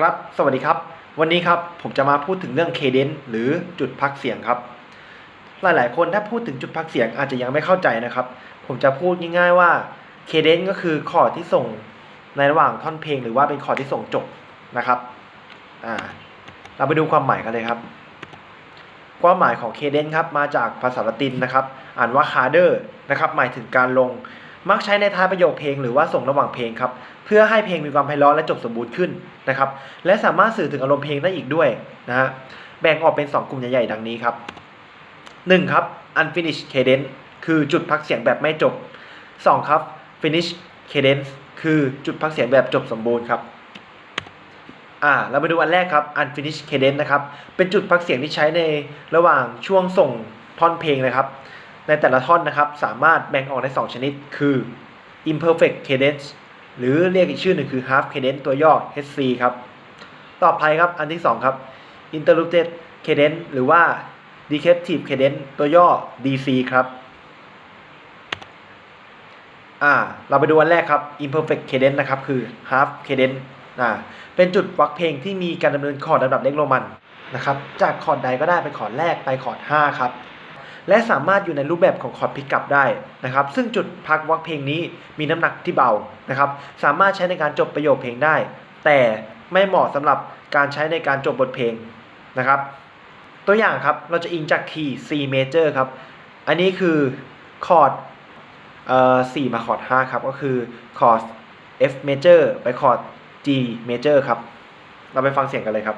ครับ สวัสดีครับ วันนี้ครับผมจะมาพูดถึงเรื่องเคเดนหรือจุดพักเสียงครับ หลายๆ คนถ้าพูดถึงจุดพักเสียงอาจจะยังไม่เข้าใจนะครับ ผมจะพูดง่ายๆว่าเคเดนก็คือคอร์ดที่ส่งในระหว่างท่อนเพลง หรือว่าเป็นคอร์ดที่ส่งจบนะครับ อ่า เราไปดูความหมายกันเลยครับ ความหมายของเคเดนครับมาจากภาษาละตินนะครับ อ่านว่าคาเดอร์นะครับ หมายถึงการลง มักใช้ในท้ายประโยคเพลงหรือว่าส่งระหว่างเพลงครับ เพื่อให้เพลงมีความไพเราะและจบสมบูรณ์ขึ้นนะครับ และสามารถสื่อถึงอารมณ์เพลงได้อีกด้วยนะฮะ แบ่งออกเป็น 2 กลุ่มใหญ่ๆ ดังนี้ครับ 1. ครับ unfinished cadence คือจุดพักเสียงแบบไม่จบ 2. ครับ finished cadence คือจุดพักเสียงแบบจบสมบูรณ์ครับอ่าเรามาดูอันแรกครับ unfinished cadence นะครับ เป็นจุดพักเสียงที่ใช้ในระหว่างช่วงส่งท่อนเพลงเลยครับ ในแต่ละท่อนนะครับสามารถแบ่งออกได้ 2 ชนิด คือ imperfect cadence หรือเรียกอีกชื่อหนึ่งคือ half cadence ตัวย่อ HC ครับ ต่อไปครับอันที่ 2 ครับ interrupted cadence หรือว่า decaptive cadence ตัวย่อ DC ครับอ่าเราไปดูอันแรกครับ imperfect cadence นะครับ คือ half cadence อ่าเป็นจุดวักเพลงที่มีการดำเนินคอร์ดระดับเล็กโรมันนะครับ จากคอร์ดใดก็ได้ไปคอร์ดแรกไปคอร์ด5ครับ และสามารถอยู่ในรูปแบบของคอร์ดพิกอัพได้นะครับซึ่งจุดพักวักเพลงนี้มีน้ำหนักที่เบานะครับสามารถใช้ในการจบประโยคเพลงได้ แต่ไม่เหมาะสำหรับการใช้ในการจบบทเพลงนะครับตัวอย่างครับเราจะอิงจากคีย์ C major ครับอันนี้คือคอร์ดเอ่อ4มาคอร์ด5ครับก็คือคอร์ด F major ไปคอร์ด G major ครับ เราไปฟังเสียงกันเลยครับ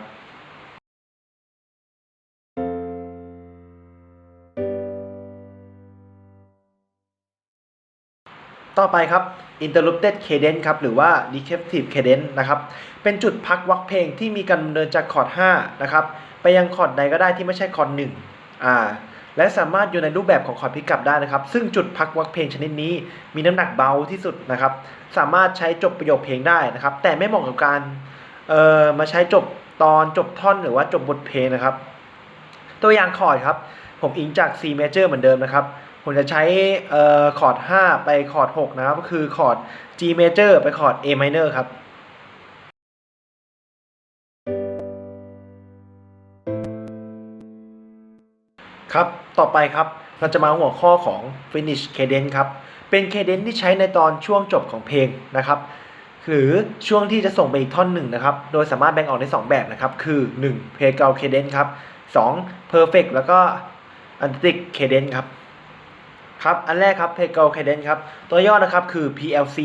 ต่อไปครับ interrupted cadence ครับ หรือว่า decaptive cadence นะครับ เป็นจุดพักวักเพลงที่มีการดำเนินจากคอร์ด5นะครับ ไปยังคอร์ดใดก็ได้ที่ไม่ใช่คอร์ด1อ่า และสามารถอยู่ในรูปแบบของคอร์ดพิกอัพได้นะครับ ซึ่งจุดพักวักเพลงชนิดนี้ มีน้ำหนักเบาที่สุดนะครับ สามารถใช้จบประโยคเพลงได้นะครับ แต่ไม่เหมาะกับการเอ่อมาใช้จบตอนจบท่อนหรือว่าจบบทเพลงนะครับ ตัวอย่างคอร์ดครับ ผมอิงจาก C major เหมือนเดิมนะครับ ผมจะใช้เอ่อคอร์ด 5 ไปคอร์ด 6 นะครับ ก็คือคอร์ด G major ไปคอร์ด A minor ครับครับ ต่อไปครับ เราจะมาหัวข้อของ finish cadence ครับ เป็น cadence ที่ใช้ในตอนช่วงจบของเพลงนะครับ หรือช่วงที่จะส่งไปอีกท่อนหนึ่งนะครับ โดยสามารถแบ่งออกได้2แบบนะครับ คือ 1. p r e g a l cadence ครับ 2. perfect แล้วก็ antic cadence ครับ ครับอันแรกครับ p r e g a l cadence ครับตัวย่อนะครับคือ PLC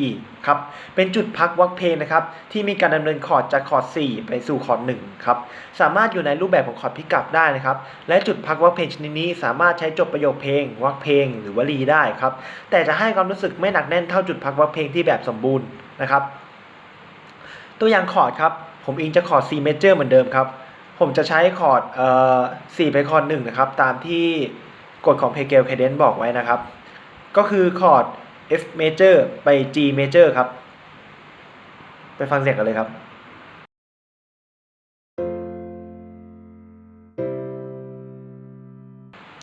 ครับเป็นจุดพักวักเพลงนะครับที่มีการดำเนินคอร์ดจากคอร์ด4 ไปสู่คอร์ด1ครับสามารถอยู่ในรูปแบบของคอร์ดพิกอัพได้นะครับและจุดพักวักเพลงชนิดนี้ สามารถใช้จบประโยคเพลงวักเพลงหรือวลีได้ครับแต่จะให้ความรู้สึกไม่หนักแน่นเท่าจุดพักวักเพลงที่แบบสมบูรณ์นะครับตัวอย่างคอร์ดครับผมอิงจะคอร์ด C major เหมือนเดิมครับผมจะใช้คอร์ดเอ่อ4ไปคอร์ด1นะครับตามที่ กฎของ p e g e l cadence บอกไว้นะครับ ก็คือคอร์ด F major ไป G major ครับ ไปฟังเสียงกันเลยครับ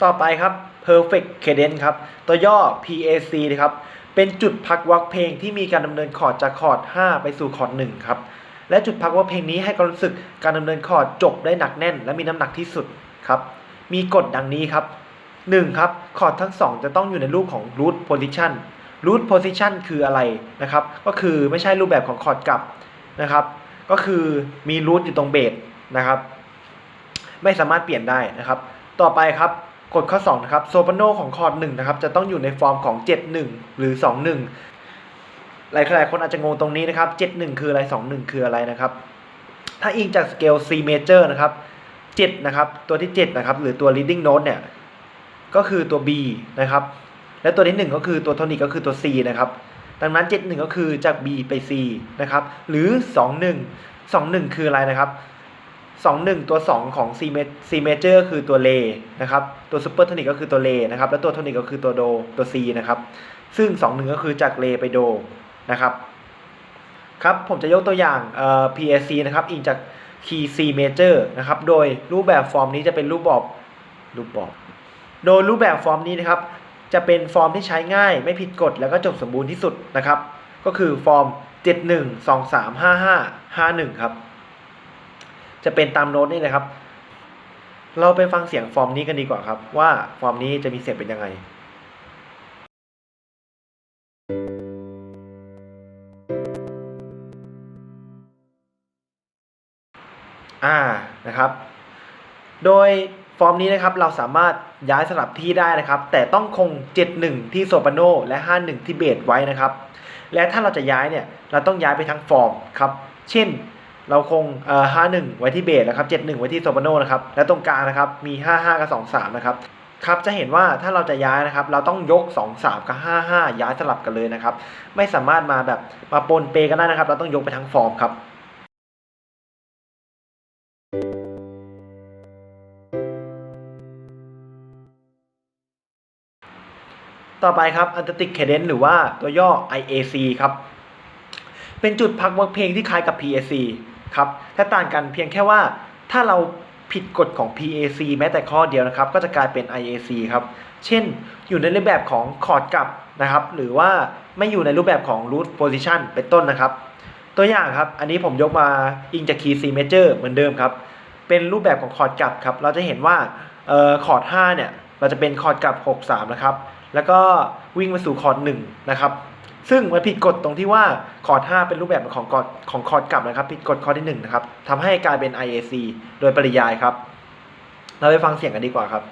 ต่อไปครับ perfect cadence ครับ ตัวย่อ PAC นะครับ เป็นจุดพักวักเพลงที่มีการดำเนินคอร์ดจากคอร์ด 5 ไปสู่คอร์ด 1 ครับ และจุดพักวักเพลงนี้ให้ความรู้สึกการดำเนินคอร์ดจบได้หนักแน่น และมีน้ำหนักที่สุดครับ มีกฎดังนี้ครับ 1. ครับคอร์ดทั้ง 2 จะต้องอยู่ในรูปของ root position root position คืออะไรนะครับ ก็คือไม่ใช่รูปแบบของคอร์ดกลับนะครับ ก็คือมี root อยู่ตรงเบสนะครับ ไม่สามารถเปลี่ยนได้นะครับ ต่อไปครับกฎข้อ2นะครับโซปราโนของคอร์ด1นะครับ จะต้องอยู่ในฟอร์มของ 7-1 หรือ 2-1 หลายหลายคนอาจจะงงตรงนี้นะครับ 7-1 คืออะไร 2-1 คืออะไรนะครับ ถ้าอิงจากสเกล C major นะครับ7นะครับ ตัวที่ 7 นะครับ หรือตัว leading note เนี่ย ก็คือตัว B นะครับ และตัวที่ 1 ก็คือตัวโทนิกก็คือตัว C นะครับ ดังนั้น 7-1 ก็คือจาก B ไป C นะครับ หรือ 2-1 2-1 คืออะไรนะครับ 2-1 ตัว 2 ของ C C major คือตัวเลนะครับ ตัวซูเปอร์โทนิกก็คือตัวเลนะครับ และตัวโทนิกก็คือตัวโดตัว C นะครับ ซึ่ง 2-1 ก็คือจากเลไปโดนะครับ ครับ ผมจะยกตัวอย่างเอ่อ PAC นะครับ อิงจาก Key C major นะครับ โดยรูปแบบฟอร์มนี้จะเป็นรูปแบบรูปแบบ โดยรูปแบบฟอร์มนี้นะครับ จะเป็นฟอร์มที่ใช้ง่าย ไม่ผิดกฎแล้วก็จบสมบูรณ์ที่สุดนะครับ ก็คือฟอร์ม 71 23 55 51 ครับ จะเป็นตามโน้ตนี่เลยครับ เราไปฟังเสียงฟอร์มนี้กันดีกว่าครับ ว่าฟอร์มนี้จะมีเสียงเป็นยังไงอ่านะครับ โดย ฟอร์มนี้นะครับเราสามารถย้ายสลับที่ได้นะครับ แต่ต้องคง 71 ที่โซปราโนและ 51 ที่เบสไว้นะครับ และถ้าเราจะย้ายเนี่ยเราต้องย้ายไปทั้งฟอร์มครับ เช่นเราคงเอ่อ51 ไว้ที่เบสนะครับ 71 ไว้ที่โซปราโนนะครับ และตรงกลางนะครับมี 55 กับ 23 นะครับครับจะเห็นว่าถ้าเราจะย้ายนะครับ เราต้องยก 2 3 กับ 55 ย้ายสลับกันเลยนะครับ ไม่สามารถมาแบบมาปนเปกันได้นะครับ เราต้องยกไปทั้งฟอร์มครับ ต่อไปครับ Antarctic Cadence หรือว่าตัวย่อ IAC ครับ เป็นจุดพักวักเพลงที่คล้ายกับ PAC ครับแต่ต่างกันเพียงแค่ว่าถ้าเราผิดกฎของ PAC แม้แต่ข้อเดียวนะครับ ก็จะกลายเป็น IAC ครับ เช่น อยู่ในรูปแบบของคอร์ดกลับนะครับ หรือว่าไม่อยู่ในรูปแบบของ root position เป็นต้นนะครับ ตัวอย่างครับ อันนี้ผมยกมาอิงจากคีย์ C major เหมือนเดิมครับ เป็นรูปแบบของคอร์ดกลับครับ เราจะเห็นว่าคอร์ด5เนี่ย เราจะเป็นคอร์ดกลับ 6 3 นะครับ แล้วก็วิ่งมาสู่คอร์ด1นะครับ ซึ่งมันผิดกฎตรงที่ว่าคอร์ด5เป็นรูปแบบของคอร์ดของคอร์ดกลับนะครับ ผิดกฎข้อที่1นะครับทำให้กลายเป็น IAC โดยปริยายครับ เราไปฟังเสียงกันดีกว่าครับ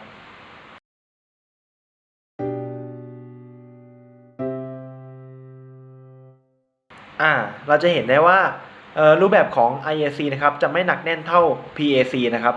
อ่าเราจะเห็นได้ว่ารูปแบบของ IAC นะครับ จะไม่หนักแน่นเท่า PAC นะครับ